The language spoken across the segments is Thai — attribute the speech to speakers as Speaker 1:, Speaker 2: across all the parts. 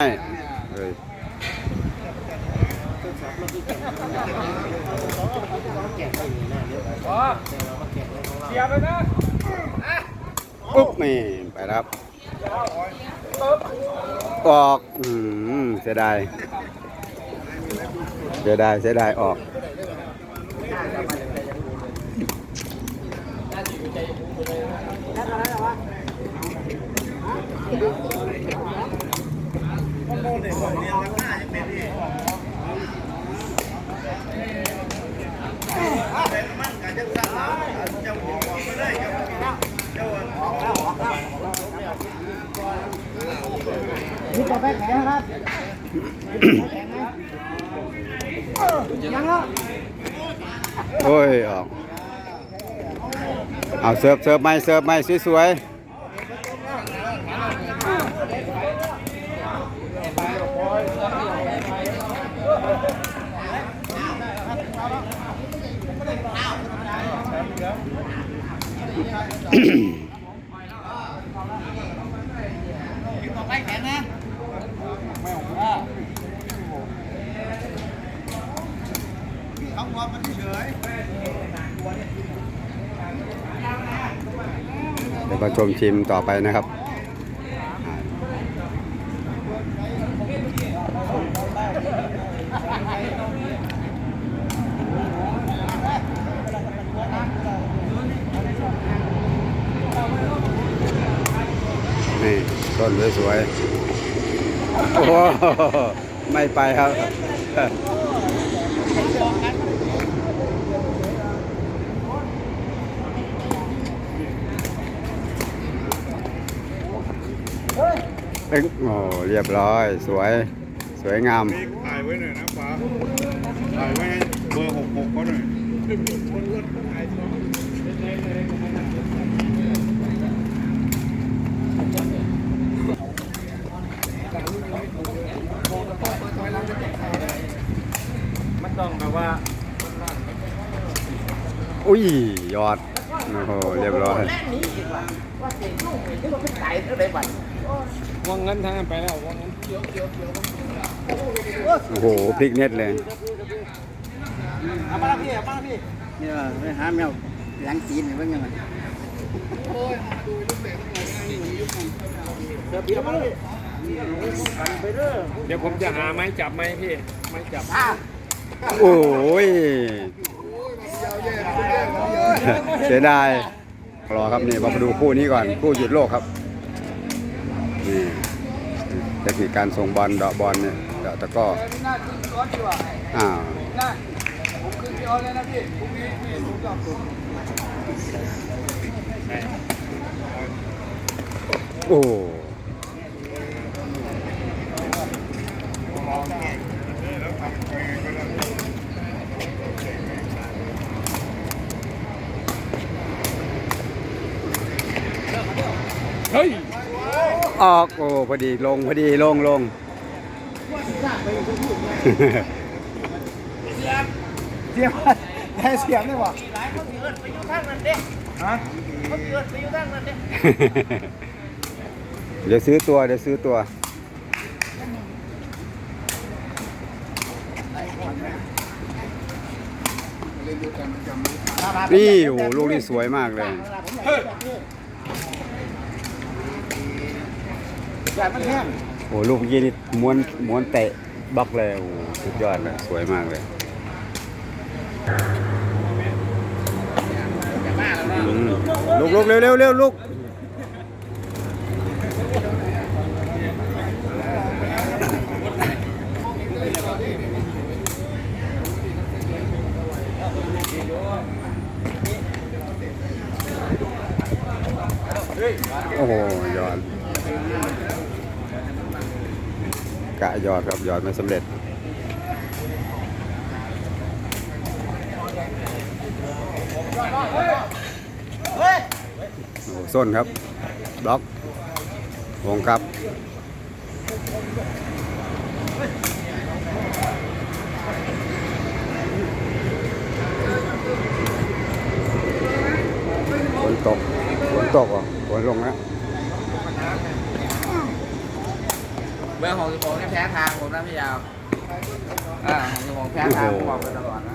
Speaker 1: ให้เอ้ยปุ๊บนี่ไปครับออกอืมเสียดายเสียดายเสียดายออก
Speaker 2: นี่ต่อไปแข็งครับแข็งไหมยังแล้ว
Speaker 1: โอ้ยออกเอาเสิร์ฟเสิร์ฟใหม่เสิร์ฟใหม่สวยๆ
Speaker 2: ต่อไปแข็งนะเขาหัวมันเฉย
Speaker 1: เดี๋ยวมาชมชิมต่อไปนะครับ นี่ ต้นสวยๆ โอ้โหไม่ไปครับเอ้ยโอ้เรียบร้อย สวย สวยงาม
Speaker 3: ถ่ายไว้หน่อยนะฟ้าถ่ายไว้เบอร์หกหกเขาหน่อย
Speaker 4: มันต้องแบบว่า
Speaker 1: อุ้ยยอดโอ้โหเรียบร้อย
Speaker 4: วางเงินทางนั้นไปแล้ววางเงิน
Speaker 1: โอ้โหพลิกเน็ตเลย
Speaker 2: เอามาละพี่เอามาละพี่
Speaker 5: เนี่ยไปหาแมวหลังจีนเพิ่งยังไง
Speaker 2: เดี๋ยวพี่เอามาละพี่
Speaker 4: เดี๋ยวผมจะหาไม้จับไม้พี่ไม้จับ
Speaker 1: โอ้ย เสียดายรอครับนี่มาดูคู่นี้ก่อนคู่หยุดโลกครับนี่เทคนิคการส่งบอลเดาะบอลเนี่ยเดาะตะก้อ
Speaker 2: หน้าขึ้นก้อนดีกว่า
Speaker 1: อ้าว
Speaker 2: หน้าผมขึ้นพี่ออสเลยนะพี่พรุ่งนี้พี่ผมจะเอาตัว
Speaker 1: โอ้อ อก โอ้พอดีลงพอดีลงลง
Speaker 2: เสียมได้เสียมได้ป่ะ
Speaker 1: เดี๋ยวซื้อตัวเดี๋ยวซื้อตัวนี่โอ้โหลูกนี่สวยมากเลย
Speaker 2: แต่มันแห้ง
Speaker 1: โอ้โหลูกเมื่อกี้นี่ม้วนม้วนเตะบล็อกเลยโอ้โหสุดยอดเลยสวยมากเลยอืมลุกลุกเร็วเร็วเร็วลุกโอ้โหยอด กะยอดครับยอดไม่สำเร็จโอ้โหส้นครับบล็อกวงครับฝนตกฝนตกอะฝนลงแล้ว
Speaker 6: เบอร์หกสิบหกนี่แพ้ทางผมนะพี่ยาวอ่าหกสิบหกแพ้ทางผมบอกไปตลอดนะ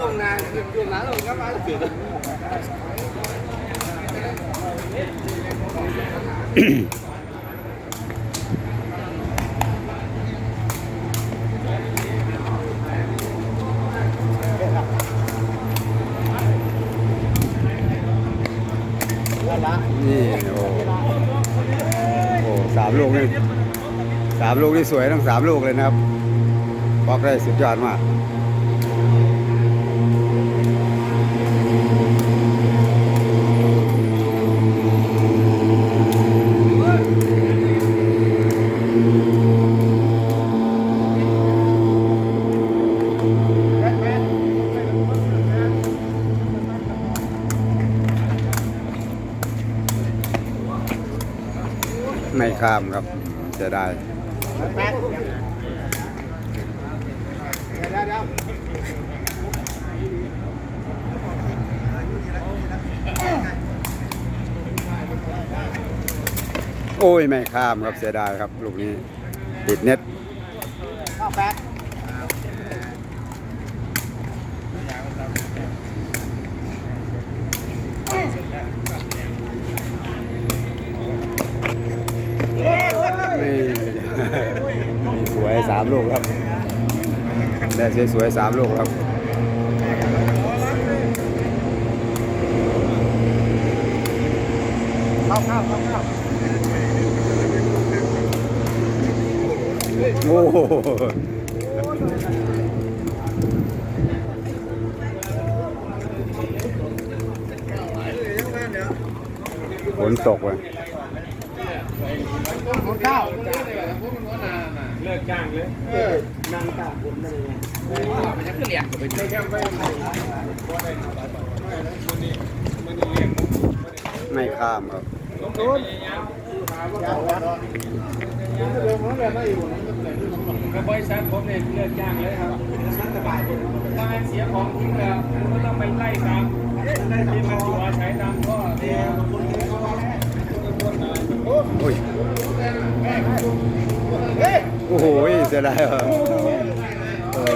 Speaker 7: ลงนานอยู่นานลงก็มาเกิด
Speaker 1: นี่โอ้โอ้สามลูกนี่ สามลูกนี่สวยทั้งสามลูกเลยนะครับบล็อกได้สุดยอดมากไม่ข้ามครับ จะได้โอ้ย ไม่ข้ามครับเสียดายครับ ลูกนี้ ติดเน็ต
Speaker 6: เข้าแป๊ก
Speaker 1: นี่ มีสวยสามลูกครับได้ สวยๆสามลูกครับ
Speaker 6: เข้าเข้าเข้าเข้า
Speaker 1: โอ้โหฝนตกเลย
Speaker 6: เข้า
Speaker 4: เลิกจ้างเลย
Speaker 6: มันจะขึ้นเหลี่ยม
Speaker 1: ไม่ข้ามครับ
Speaker 4: กับบริษัทผมเนี่ยเลิกจ้างเลยครับถ้าให้เสียของทิ้งแล้วก็ต้องไปไล่ตามที่มันอยู่อาศัยตามก็เนี่ย
Speaker 1: โอ้ยโอ้โหเสียดายว่ะโอ้ ย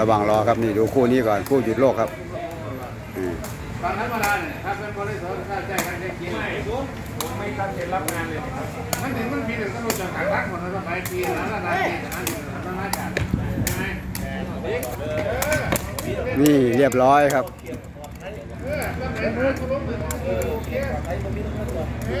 Speaker 1: ระว่างรอครับนี่ดูคู่นี้ก่อนคู่หยุดโลกครับ
Speaker 7: ตอนนั้นมาได้เนี่ยถ้าเป็นบริษัทถ้าแจ้งให้ได้กิน
Speaker 4: ไม่ผมไม่ตั้งใจรับงานเลยครับ
Speaker 7: มันถึงมันปีหนึ่งก็รู้จักทางรักหมดแล้วสมัยปีนั้นล้วนายปีนั้นนั้นนายจัดใช่ไหม
Speaker 1: นี่เรียบร้อยครับ
Speaker 4: อะไรลูกคุณรู้ไหมผมเป็นใครมเป็นตำรวจเนี่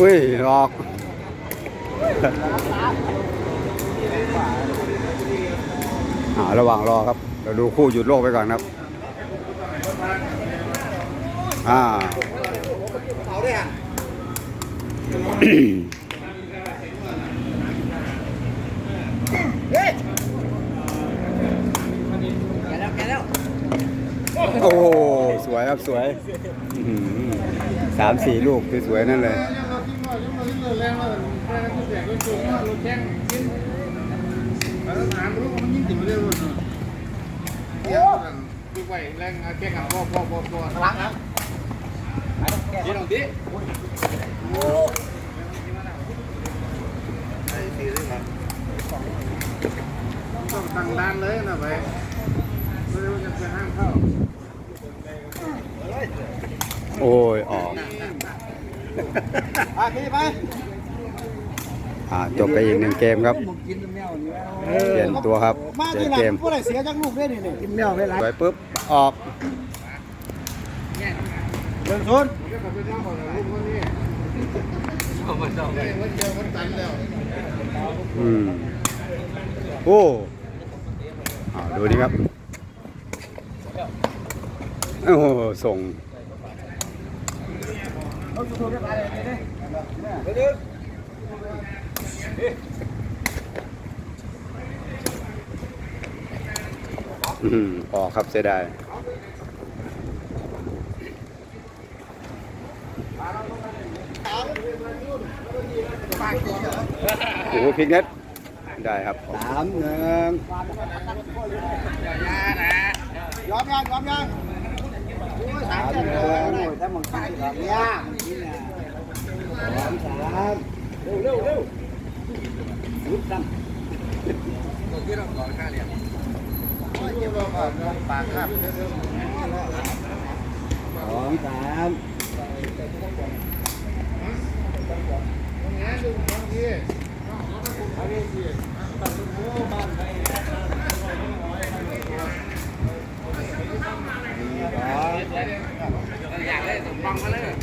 Speaker 1: อุ้ยออก อ่าระหว่างรอครับ เราดูคู่หยุดโลกไปก่อนครับ อ่าโอ้ สวยครับ สวยสามสี่ลูกสวยๆนั่นเลย
Speaker 7: รงก็แจกก็จุก อยๆเนี่ยดูไปแรงแก้กับพ่อพ่อพ่อพ่อ
Speaker 6: พลังครับ
Speaker 7: ยี่ลงดิต้องตั้งด้านเลยนะไปไม่รู้จะจะห้ามเข้า
Speaker 1: โอ้ยออก
Speaker 6: ไปพี่ไป
Speaker 1: อ่าจบไปอีกหนึ่งเกมครับ
Speaker 6: กินแมวนี่
Speaker 1: เปลี่ยนตัวครับ
Speaker 6: มา
Speaker 1: เปลี่ย
Speaker 6: ที่
Speaker 1: น
Speaker 6: หลั
Speaker 1: เก
Speaker 6: ง
Speaker 1: ม
Speaker 6: ผู้ใดเสียจากลูกได้นี่นี่กินแมวไปหลาย
Speaker 1: สวยปุ๊บออก
Speaker 2: เรื่องศูนย์
Speaker 7: เดี๋ยวผมไปนั่งก่อนนะลูกคนนี้ได้วันเดียววันตันแล้ว
Speaker 1: อืมโอ้อ้าวดูนี่ครับโอ้โหส่ง อืมออกครับเสียดายโอ้โหพลิกเน็ตได้ครับสามหนึ่ง
Speaker 2: ยอมยังยอมยังสามเดือนถ้ามึงกินแบบเนี้ยมึงกินอะสามสามเร็วเร็วเร็ว ลุกตั้ม
Speaker 6: ที่เราขอค่าเรียน
Speaker 7: ปากครับ
Speaker 2: สองสาม
Speaker 7: ตรงนี้ดูบางทีเอาดิสิตัดต้นโพบ้านไหน
Speaker 6: อยากได้สมบังมาเลย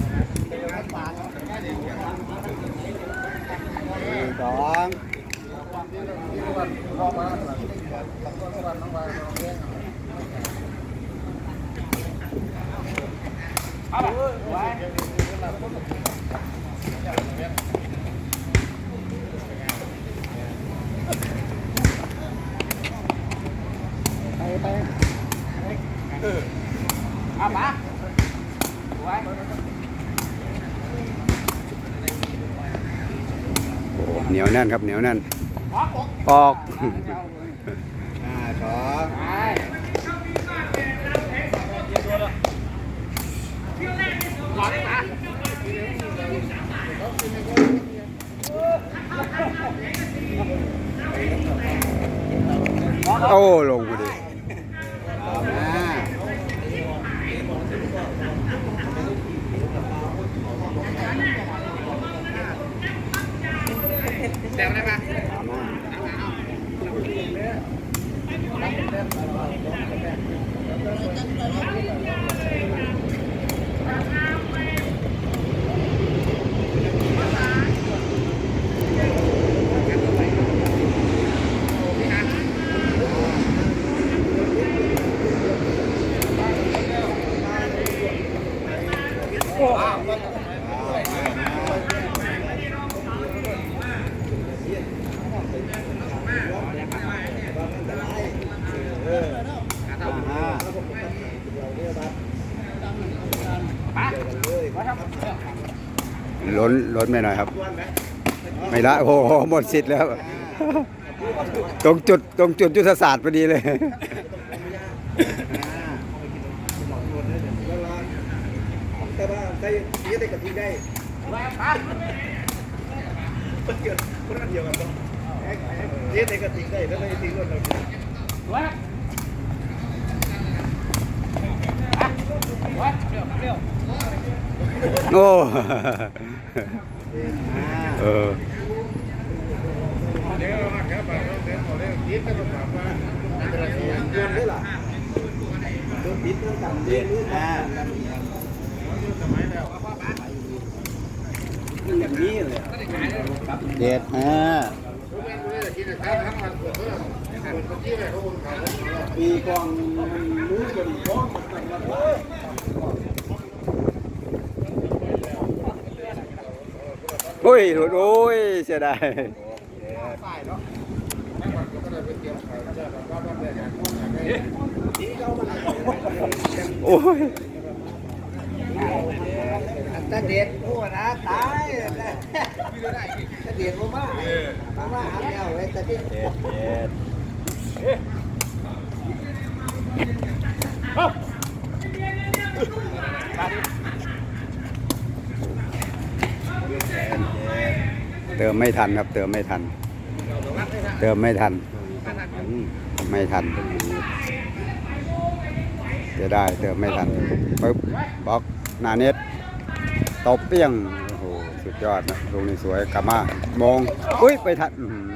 Speaker 2: สอง
Speaker 7: พ่อมาหลังตัดต้นวันน้องวานน้องเลี้ยง
Speaker 6: เอามาไว้
Speaker 1: โอ้เหนียวแน่นครับเหนียวแน่น ออก
Speaker 2: ห้าสอง
Speaker 6: หลอได้ไหม
Speaker 1: โอ้ ลงพอดี
Speaker 2: ห้า
Speaker 6: เดี๋ยวได้ไหม
Speaker 2: ห้า
Speaker 1: ล้นล้นไม่หน่อยครับ ไม่ละโอ้โหหมดสิทธิ์แล้ว ตรงจุดตรงจุดยุทธศาสตร์พอดีเลย
Speaker 2: แต่ว่าใส่ ยี่ได้กับที่ได้เกิดคนเดียวกันต้องยี่ได้กับที่ เด็
Speaker 7: ด
Speaker 2: ห้า
Speaker 7: ทุกเมนูเนี่ยกินแต่ทั้งวันปวดเพื่อปวดเมื่อกี้เลยเขาคนเขา
Speaker 2: ปีกองรู้กันก้องมันกันว่า
Speaker 1: โอ้ยหลุดโอ้ยเสียดาย
Speaker 7: ทั้งวันก็ได้ไปเตรียมข่าวเจ้าแบบว่าบ้านแดงคนอย่างนี้
Speaker 1: โอ้ย
Speaker 2: ถ้าเด็ดโอ้นะตายถ้าเด็ดมากมากหาแล้วเลยต่ที่เด็ดเด็ด
Speaker 1: เติมไม่ทันครับ เติมไม่ทัน เติมไม่ทัน ไม่ทันจะได้เติมไม่ทันปึ๊บบล็อกหนาเน็ต ตบเปี้ยง โอ้โห สุดยอดนะลูกนี้สวยกลับมามอง อุ้ย ไปทันอื้อหือ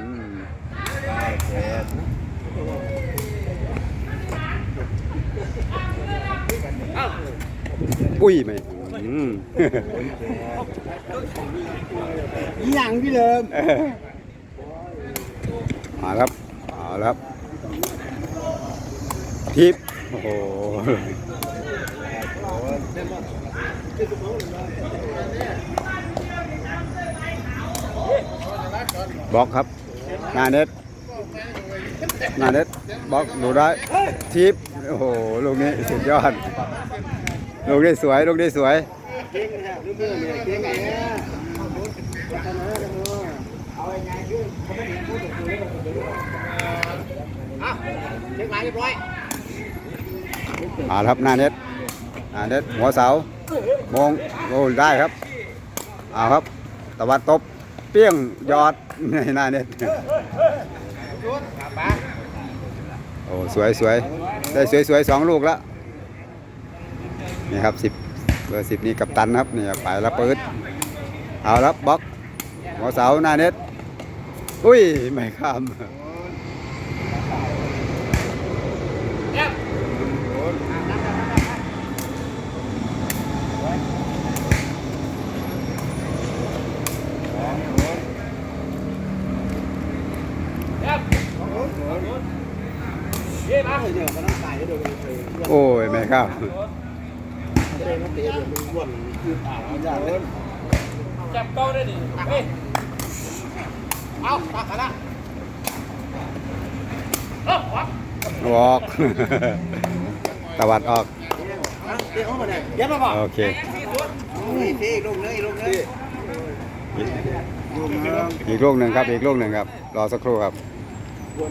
Speaker 1: อุ้ยไม่อืม
Speaker 2: อีหยังพี่เดิม
Speaker 1: มาครับเอาแล้วครับ ทิปโอ้โห บล็อกครับนาเน็ตนาเน็ตบล็อกดูได้ทิปโอ้โหลูกนี้สุดยอดลูกได้สวย
Speaker 2: ลูกได้สวยอ่า
Speaker 1: ครับนาเน็ตนาเน็ตหัวเสา โมงโอ้ได้ครับเอาครับตะวันตบเปี้ยงยอดในหน้าเน็ตโอ้สวยสวยได้สวยสวยสองลูกแล้วนี่ครับสิบเบอร์สิบนี่กับตันครับนี่ไปแล้วปืดเอาแล้วบล็อกหัวเสาหน้าเน็ตอุ้ยไม่ข้าม
Speaker 2: เดี๋ยวก็ต้องใส่ด้วยเลย
Speaker 1: โอ้ยไม่ข้าม
Speaker 2: เดี๋ยวมันเตะเดี๋ยวมันวนคืออ่างมันจะเล่น
Speaker 4: จับเก้าได้ดิเฮ้ย
Speaker 2: เอาตักกันละ
Speaker 4: เออขวา
Speaker 1: ออกตะวันออก
Speaker 2: เดี๋ยวเขามาเนี่ยเดี๋ยวมาบอก
Speaker 1: โอเค
Speaker 2: นี่ที่ลงเลยลงเลยลงนะ
Speaker 1: อีกลูกหนึ่งครับ อีกลูกหนึ่งครับ รอสักครู่ครับ
Speaker 2: ว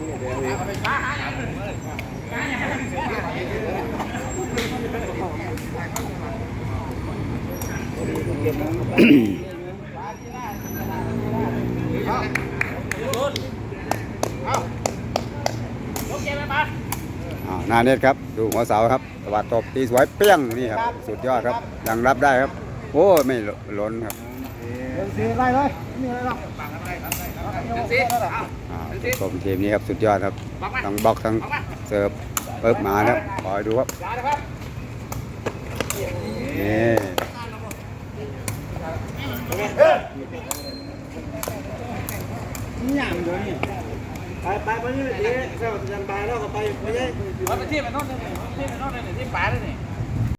Speaker 2: น่า
Speaker 1: เน็ตครับ ดูหัวเสาครับตวัดตบตีสวยเปี้ยงนี่ครับ สุดยอดครับยังรับได้ครับ โอ้ ไม่ล้นครับ
Speaker 2: เดินซีไล่เลยไม่มีอะไรหรอก
Speaker 1: ชมทีมนี้ครับสุดยอดครับทั้งบล็อกทั้งเสิร์ฟเปิบมาครับคอยดูครับ
Speaker 4: นี่
Speaker 1: นี่
Speaker 2: ยางเดียไปไปไปนี่เดี๋ยวเราจะไปแล้วก็ไปไม่ได้
Speaker 4: เอาไปที่ไปโน่นเลยที่ไปโน่นเลยที่ป่าเลยนี่